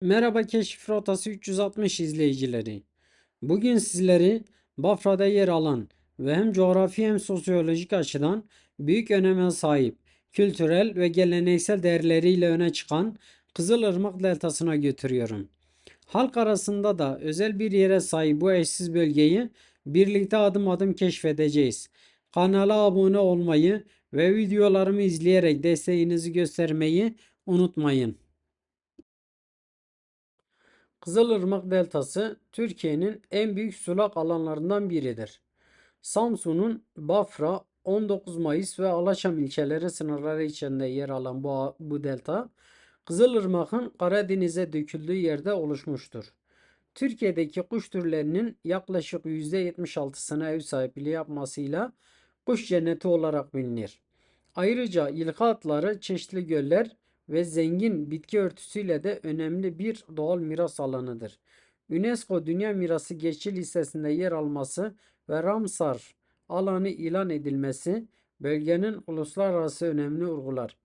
Merhaba Keşif Rotası 360 izleyicileri. Bugün sizleri Bafra'da yer alan ve hem coğrafi hem sosyolojik açıdan büyük öneme sahip kültürel ve geleneksel değerleriyle öne çıkan Kızılırmak Deltası'na götürüyorum. Halk arasında da özel bir yere sahip bu eşsiz bölgeyi birlikte adım adım keşfedeceğiz. Kanala abone olmayı ve videolarımı izleyerek desteğinizi göstermeyi unutmayın. Kızılırmak Deltası Türkiye'nin en büyük sulak alanlarından biridir. Samsun'un Bafra, 19 Mayıs ve Alaşam ilçeleri sınırları içinde yer alan bu, bu delta, Kızılırmak'ın Karadeniz'e döküldüğü yerde oluşmuştur. Türkiye'deki kuş türlerinin yaklaşık %76'sına ev sahipliği yapmasıyla kuş cenneti olarak bilinir. Ayrıca ilka atları, çeşitli göller ve zengin bitki örtüsüyle de önemli bir doğal miras alanıdır. UNESCO Dünya Mirası geçici listesinde yer alması ve Ramsar alanı ilan edilmesi bölgenin uluslararası önemini vurgular.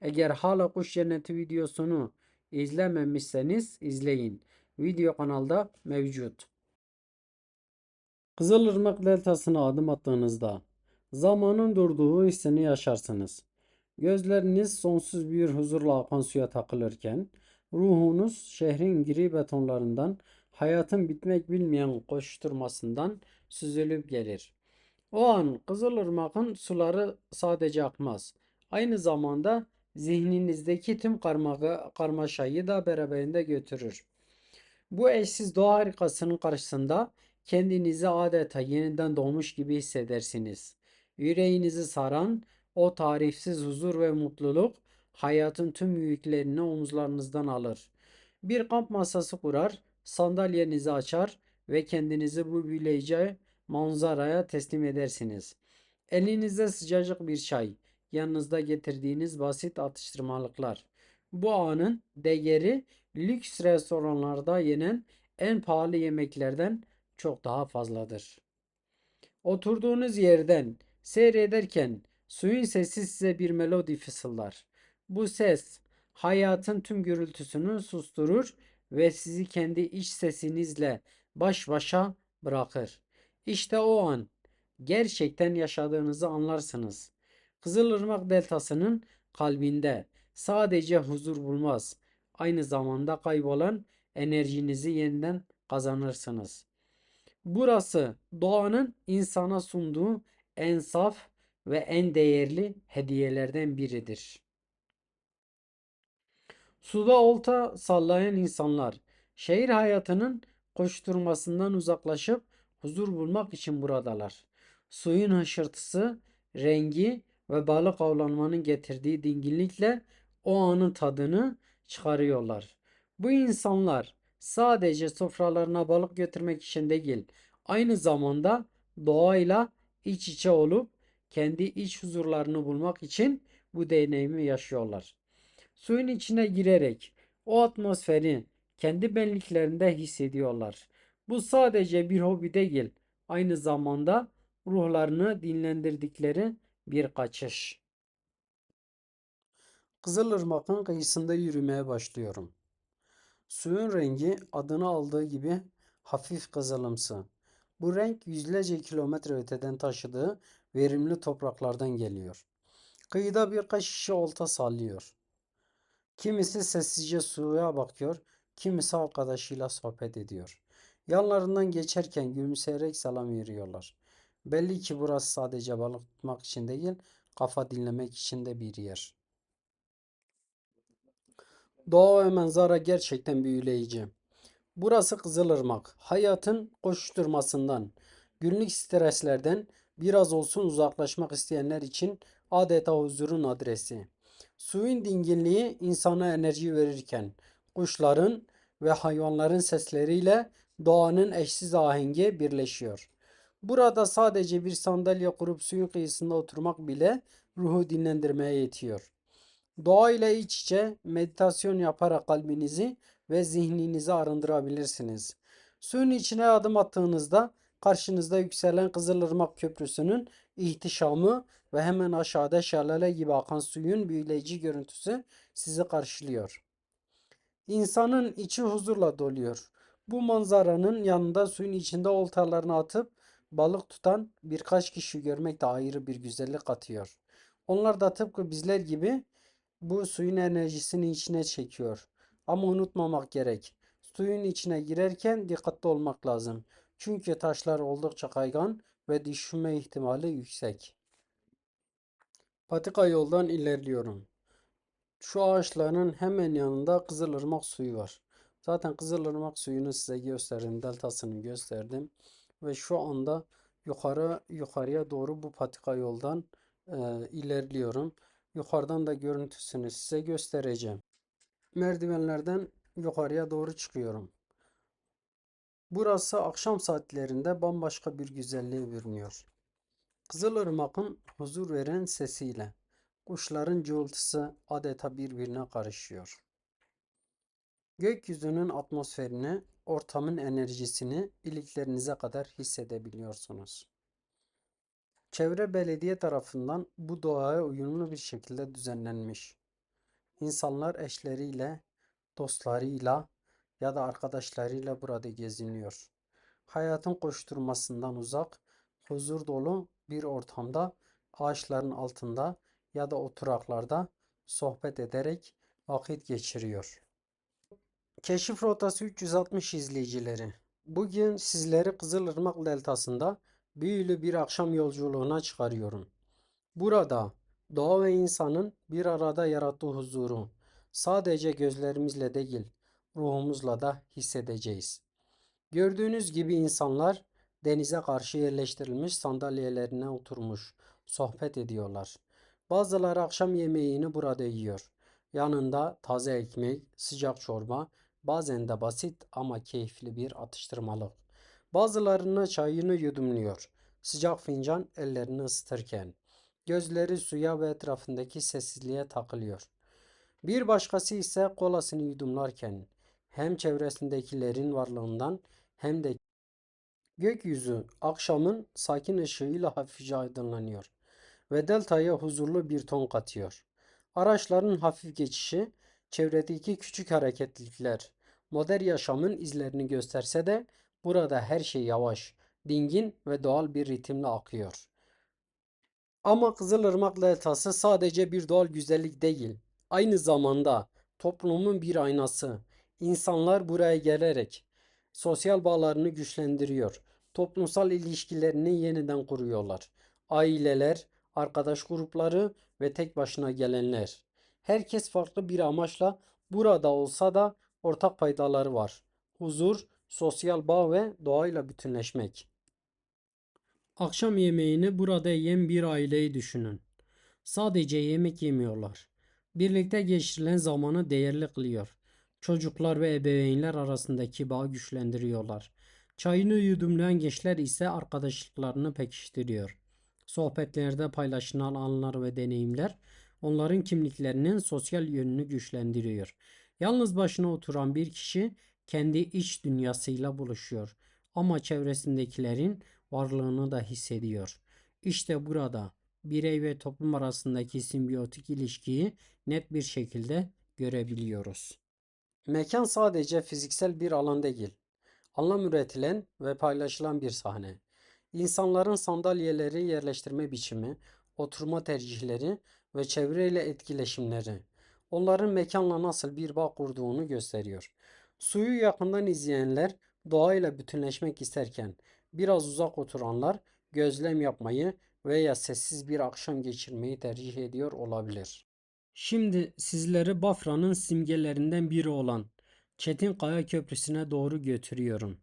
Eğer hala kuş cenneti videosunu izlememişseniz izleyin. Video kanalda mevcut. Kızılırmak Deltası'na adım attığınızda zamanın durduğu hissini yaşarsınız. Gözleriniz sonsuz bir huzurla akan suya takılırken, ruhunuz şehrin gri betonlarından, hayatın bitmek bilmeyen koşturmasından süzülüp gelir. O an Kızılırmak'ın suları sadece akmaz. Aynı zamanda zihninizdeki tüm karma karmaşayı da beraberinde götürür. Bu eşsiz doğa harikasının karşısında kendinizi adeta yeniden doğmuş gibi hissedersiniz. Yüreğinizi saran o tarifsiz huzur ve mutluluk hayatın tüm yüklerini omuzlarınızdan alır. Bir kamp masası kurar, sandalyenizi açar ve kendinizi bu büyüleyici manzaraya teslim edersiniz. Elinizde sıcacık bir çay, yanınızda getirdiğiniz basit atıştırmalıklar. Bu anın değeri lüks restoranlarda yenen en pahalı yemeklerden çok daha fazladır. Oturduğunuz yerden seyrederken suyun sesi size bir melodi fısıldar. Bu ses hayatın tüm gürültüsünü susturur ve sizi kendi iç sesinizle baş başa bırakır. İşte o an gerçekten yaşadığınızı anlarsınız. Kızılırmak Deltası'nın kalbinde sadece huzur bulmaz, aynı zamanda kaybolan enerjinizi yeniden kazanırsınız. Burası doğanın insana sunduğu en saf ve en değerli hediyelerden biridir. Suda olta sallayan insanlar şehir hayatının koşturmasından uzaklaşıp huzur bulmak için buradalar. Suyun hışırtısı, rengi ve balık avlanmanın getirdiği dinginlikle o anın tadını çıkarıyorlar. Bu insanlar sadece sofralarına balık götürmek için değil, aynı zamanda doğayla iç içe olup kendi iç huzurlarını bulmak için bu deneyimi yaşıyorlar. Suyun içine girerek o atmosferi kendi benliklerinde hissediyorlar. Bu sadece bir hobi değil, aynı zamanda ruhlarını dinlendirdikleri bir kaçış. Kızılırmak'ın kıyısında yürümeye başlıyorum. Suyun rengi adını aldığı gibi hafif kızılımsı. Bu renk yüzlerce kilometre öteden taşıdığı verimli topraklardan geliyor. Kıyıda birkaç kişi olta sallıyor. Kimisi sessizce suya bakıyor, kimisi arkadaşıyla sohbet ediyor. Yanlarından geçerken gülümseyerek selam veriyorlar. Belli ki burası sadece balık tutmak için değil, kafa dinlemek için de bir yer. Doğa ve manzara gerçekten büyüleyici. Burası Kızılırmak. Hayatın koşuşturmasından, günlük streslerden biraz olsun uzaklaşmak isteyenler için adeta huzurun adresi. Suyun dinginliği insana enerji verirken, kuşların ve hayvanların sesleriyle doğanın eşsiz ahengi birleşiyor. Burada sadece bir sandalye kurup suyun kıyısında oturmak bile ruhu dinlendirmeye yetiyor. Doğayla iç içe meditasyon yaparak kalbinizi ve zihninizi arındırabilirsiniz. Suyun içine adım attığınızda karşınızda yükselen Kızılırmak Köprüsü'nün ihtişamı ve hemen aşağıda şelale gibi akan suyun büyüleyici görüntüsü sizi karşılıyor. İnsanın içi huzurla doluyor. Bu manzaranın yanında suyun içinde oltalarını atıp balık tutan birkaç kişi görmek de ayrı bir güzellik katıyor. Onlar da tıpkı bizler gibi bu suyun enerjisini içine çekiyor. Ama unutmamak gerek. Suyun içine girerken dikkatli olmak lazım. Çünkü taşlar oldukça kaygan ve düşme ihtimali yüksek. Patika yoldan ilerliyorum. Şu ağaçların hemen yanında Kızılırmak suyu var. Zaten Kızılırmak suyunu size gösterdim. Deltasını gösterdim. Ve şu anda yukarı yukarıya doğru bu patika yoldan e, ilerliyorum. Yukarıdan da görüntüsünü size göstereceğim. Merdivenlerden yukarıya doğru çıkıyorum. Burası akşam saatlerinde bambaşka bir güzelliğe bürünüyor. Kızılırmak'ın huzur veren sesiyle kuşların cıvıltısı adeta birbirine karışıyor. Gökyüzünün atmosferini, ortamın enerjisini iliklerinize kadar hissedebiliyorsunuz. Çevre belediye tarafından bu doğaya uyumlu bir şekilde düzenlenmiş. İnsanlar eşleriyle, dostlarıyla ya da arkadaşlarıyla burada geziniyor. Hayatın koşturmasından uzak, huzur dolu bir ortamda ağaçların altında ya da oturaklarda sohbet ederek vakit geçiriyor. Keşif Rotası 360 izleyicileri. Bugün sizleri Kızılırmak Deltası'nda büyülü bir akşam yolculuğuna çıkarıyorum. Burada doğa ve insanın bir arada yarattığı huzuru sadece gözlerimizle değil, ruhumuzla da hissedeceğiz. Gördüğünüz gibi insanlar denize karşı yerleştirilmiş sandalyelerine oturmuş, sohbet ediyorlar. Bazıları akşam yemeğini burada yiyor. Yanında taze ekmek, sıcak çorba, bazen de basit ama keyifli bir atıştırmalık. Bazılarına çayını yudumluyor. Sıcak fincan ellerini ısıtırken. Gözleri suya ve etrafındaki sessizliğe takılıyor. Bir başkası ise kolasını yudumlarken hem çevresindekilerin varlığından hem de gökyüzü akşamın sakin ışığıyla hafifçe aydınlanıyor ve deltaya huzurlu bir ton katıyor. Araçların hafif geçişi, çevredeki küçük hareketlilikler, modern yaşamın izlerini gösterse de burada her şey yavaş, dingin ve doğal bir ritimle akıyor. Ama Kızılırmak Deltası sadece bir doğal güzellik değil, aynı zamanda toplumun bir aynası. İnsanlar buraya gelerek sosyal bağlarını güçlendiriyor, toplumsal ilişkilerini yeniden kuruyorlar. Aileler, arkadaş grupları ve tek başına gelenler. Herkes farklı bir amaçla burada olsa da ortak paydaları var. Huzur, sosyal bağ ve doğayla bütünleşmek. Akşam yemeğini burada yiyen bir aileyi düşünün. Sadece yemek yemiyorlar. Birlikte geçirilen zamanı değerli kılıyor. Çocuklar ve ebeveynler arasındaki bağı güçlendiriyorlar. Çayını yudumlayan gençler ise arkadaşlıklarını pekiştiriyor. Sohbetlerde paylaşılan anılar ve deneyimler onların kimliklerinin sosyal yönünü güçlendiriyor. Yalnız başına oturan bir kişi kendi iç dünyasıyla buluşuyor ama çevresindekilerin varlığını da hissediyor. İşte burada birey ve toplum arasındaki simbiyotik ilişkiyi net bir şekilde görebiliyoruz. Mekan sadece fiziksel bir alan değil, anlam üretilen ve paylaşılan bir sahne. İnsanların sandalyeleri yerleştirme biçimi, oturma tercihleri ve çevreyle etkileşimleri onların mekanla nasıl bir bağ kurduğunu gösteriyor. Suyu yakından izleyenler doğayla bütünleşmek isterken biraz uzak oturanlar gözlem yapmayı veya sessiz bir akşam geçirmeyi tercih ediyor olabilir. Şimdi sizleri Bafra'nın simgelerinden biri olan Çetinkaya Köprüsü'ne doğru götürüyorum.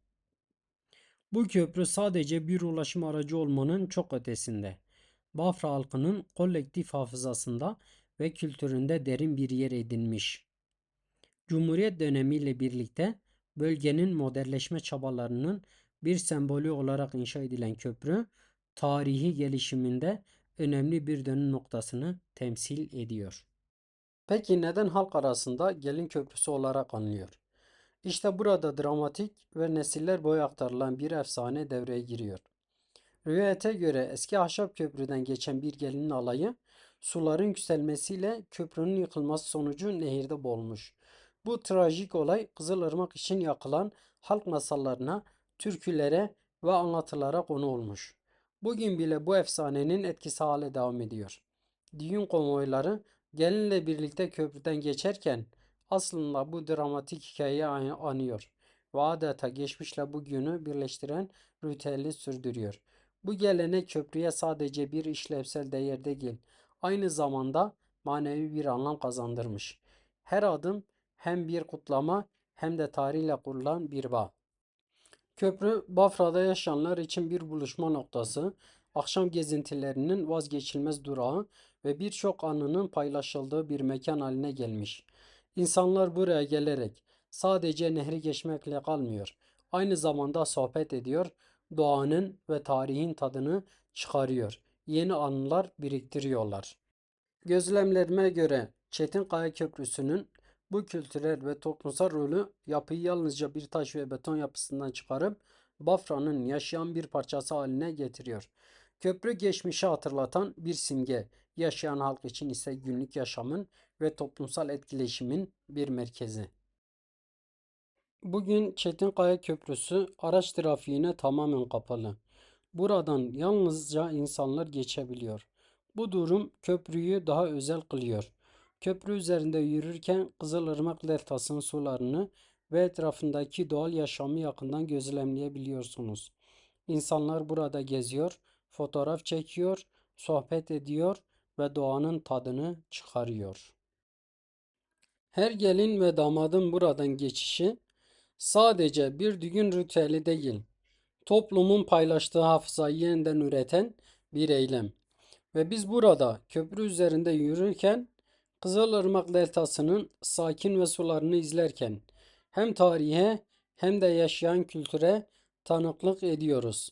Bu köprü sadece bir ulaşım aracı olmanın çok ötesinde. Bafra halkının kolektif hafızasında ve kültüründe derin bir yer edinmiş. Cumhuriyet dönemiyle birlikte bölgenin modernleşme çabalarının bir sembolü olarak inşa edilen köprü, tarihi gelişiminde önemli bir dönüm noktasını temsil ediyor. Peki neden halk arasında gelin köprüsü olarak anılıyor? İşte burada dramatik ve nesiller boyu aktarılan bir efsane devreye giriyor. Rivayete göre eski ahşap köprüden geçen bir gelinin alayı suların yükselmesiyle köprünün yıkılması sonucu nehirde boğulmuş. Bu trajik olay Kızılırmak için yakılan halk masallarına, türkülere ve anlatılara konu olmuş. Bugün bile bu efsanenin etkisi hala devam ediyor. Düğün konvoyları gelinle birlikte köprüden geçerken aslında bu dramatik hikayeyi an- anıyor ve adeta geçmişle bugünü birleştiren ritüeli sürdürüyor. Bu gelenek köprüye sadece bir işlevsel değer değil, aynı zamanda manevi bir anlam kazandırmış. Her adım hem bir kutlama hem de tarihle kurulan bir bağ. Köprü, Bafra'da yaşayanlar için bir buluşma noktası, akşam gezintilerinin vazgeçilmez durağı ve birçok anının paylaşıldığı bir mekan haline gelmiş. İnsanlar buraya gelerek sadece nehri geçmekle kalmıyor, aynı zamanda sohbet ediyor, doğanın ve tarihin tadını çıkarıyor, yeni anılar biriktiriyorlar. Gözlemlerime göre Çetinkaya Köprüsü'nün bu kültürel ve toplumsal rolü yapıyı yalnızca bir taş ve beton yapısından çıkarıp Bafra'nın yaşayan bir parçası haline getiriyor. Köprü geçmişi hatırlatan bir simge, yaşayan halk için ise günlük yaşamın ve toplumsal etkileşimin bir merkezi. Bugün Çetinkaya Köprüsü araç trafiğine tamamen kapalı. Buradan yalnızca insanlar geçebiliyor. Bu durum köprüyü daha özel kılıyor. Köprü üzerinde yürürken Kızılırmak Deltası'nın sularını ve etrafındaki doğal yaşamı yakından gözlemleyebiliyorsunuz. İnsanlar burada geziyor, fotoğraf çekiyor, sohbet ediyor ve doğanın tadını çıkarıyor. Her gelin ve damadın buradan geçişi sadece bir düğün ritüeli değil, toplumun paylaştığı hafızayı yeniden üreten bir eylem. Ve biz burada köprü üzerinde yürürken Kızılırmak Deltası'nın sakin ve sularını izlerken hem tarihe hem de yaşayan kültüre tanıklık ediyoruz.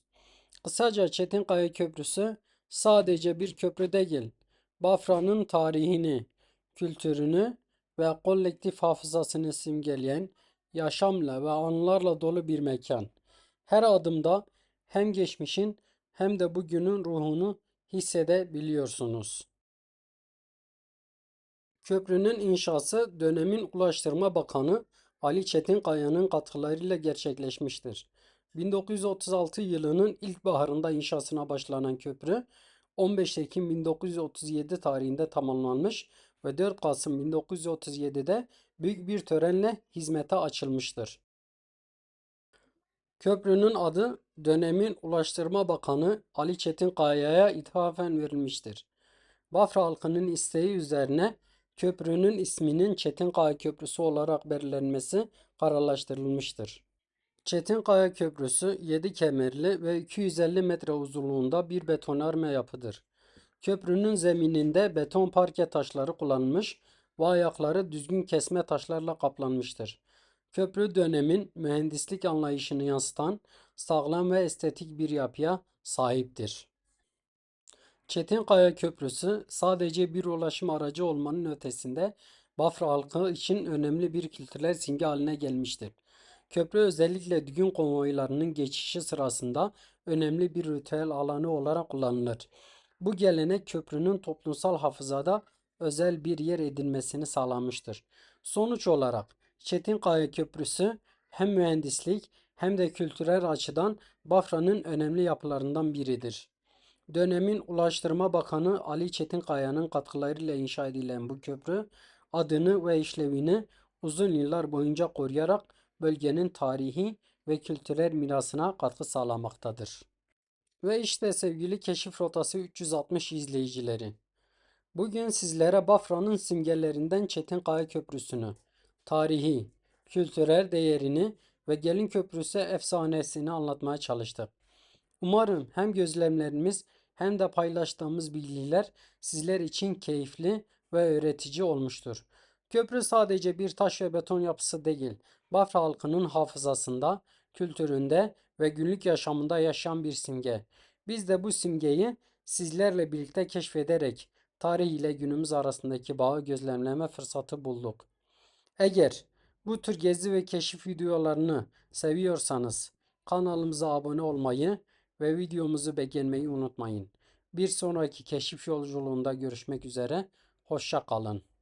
Kısaca Çetinkaya Köprüsü sadece bir köprü değil, Bafra'nın tarihini, kültürünü ve kolektif hafızasını simgeleyen yaşamla ve anılarla dolu bir mekan. Her adımda hem geçmişin hem de bugünün ruhunu hissedebiliyorsunuz. Köprünün inşası dönemin Ulaştırma Bakanı Ali Çetinkaya'nın katkılarıyla gerçekleşmiştir. 1936 yılının ilkbaharında inşasına başlanan köprü 15 Ekim 1937 tarihinde tamamlanmış ve 4 Kasım 1937'de büyük bir törenle hizmete açılmıştır. Köprünün adı dönemin Ulaştırma Bakanı Ali Çetinkaya'ya ithafen verilmiştir. Bafra halkının isteği üzerine köprünün isminin Çetinkaya Köprüsü olarak belirlenmesi kararlaştırılmıştır. Çetinkaya Köprüsü 7 kemerli ve 250 metre uzunluğunda bir betonarme yapıdır. Köprünün zemininde beton parke taşları kullanılmış ve ayakları düzgün kesme taşlarla kaplanmıştır. Köprü dönemin mühendislik anlayışını yansıtan sağlam ve estetik bir yapıya sahiptir. Çetinkaya Köprüsü sadece bir ulaşım aracı olmanın ötesinde Bafra halkı için önemli bir kültürel simge haline gelmiştir. Köprü özellikle düğün konvoylarının geçişi sırasında önemli bir ritüel alanı olarak kullanılır. Bu gelenek köprünün toplumsal hafızada özel bir yer edinmesini sağlamıştır. Sonuç olarak Çetinkaya Köprüsü hem mühendislik hem de kültürel açıdan Bafra'nın önemli yapılarından biridir. Dönemin Ulaştırma Bakanı Ali Çetinkaya'nın katkılarıyla inşa edilen bu köprü adını ve işlevini uzun yıllar boyunca koruyarak bölgenin tarihi ve kültürel mirasına katkı sağlamaktadır. Ve işte sevgili Keşif Rotası 360 izleyicileri. Bugün sizlere Bafra'nın simgelerinden Çetinkaya Köprüsü'nü, tarihi, kültürel değerini ve Gelin Köprüsü efsanesini anlatmaya çalıştık. Umarım hem gözlemlerimiz hem de paylaştığımız bilgiler sizler için keyifli ve öğretici olmuştur. Köprü sadece bir taş ve beton yapısı değil, Bafra halkının hafızasında, kültüründe ve günlük yaşamında yaşayan bir simge. Biz de bu simgeyi sizlerle birlikte keşfederek tarih ile günümüz arasındaki bağı gözlemleme fırsatı bulduk. Eğer bu tür gezi ve keşif videolarını seviyorsanız kanalımıza abone olmayı ve videomuzu beğenmeyi unutmayın. Bir sonraki keşif yolculuğunda görüşmek üzere. Hoşça kalın.